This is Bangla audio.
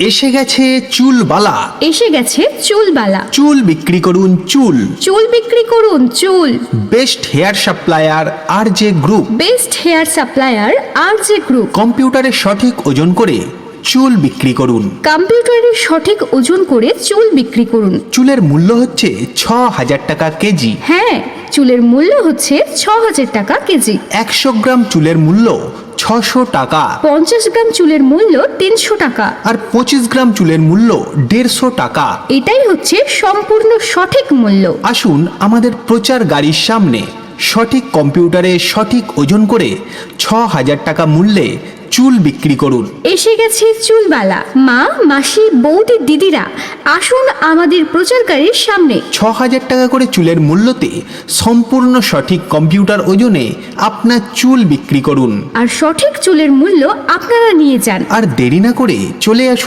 এসে গেছে চুলবালা। এসে গেছে চুলবালা। চুল বিক্রি করুন চুল। চুল বিক্রি করুন চুল। বেস্ট হেয়ার সাপ্লায়ার আর যে গ্রুপ বেস্ট হেয়ার সাপ্লায়ার আর যে গ্রুপ কম্পিউটারে সঠিক ওজন করে চুল বিক্রি করুন। কম্পিউটারের সঠিক ওজন করে চুল বিক্রি করুন। চুলের মূল্য হচ্ছে ছ হাজার টাকা কেজি। হ্যাঁ চুলের মূল্য হচ্ছে ছ হাজার টাকা কেজি। একশো গ্রাম চুলের মূল্য ছশো টাকা। পঞ্চাশ গ্রাম চুলের মূল্য তিনশো টাকা। আর পঁচিশ গ্রাম চুলের মূল্য দেড়শো টাকা। এটাই হচ্ছে সম্পূর্ণ সঠিক মূল্য। আসুন আমাদের প্রচার গাড়ির সামনে সঠিক কম্পিউটারে সঠিক ওজন করে ছ হাজার টাকা মূল্যে চুল বিক্রি করুন। এসে গেছে চুলবালা মা মাসি বৌদি দিদিরা আসুন আমাদের প্রচারকারীর সামনে। ছ হাজার টাকা করে চুলের মূল্যতে সম্পূর্ণ সঠিক কম্পিউটার ওজনে আপনার চুল বিক্রি করুন। আর সঠিক চুলের মূল্য আপনারা নিয়ে যান। আর দেরি না করে চলে আসুন।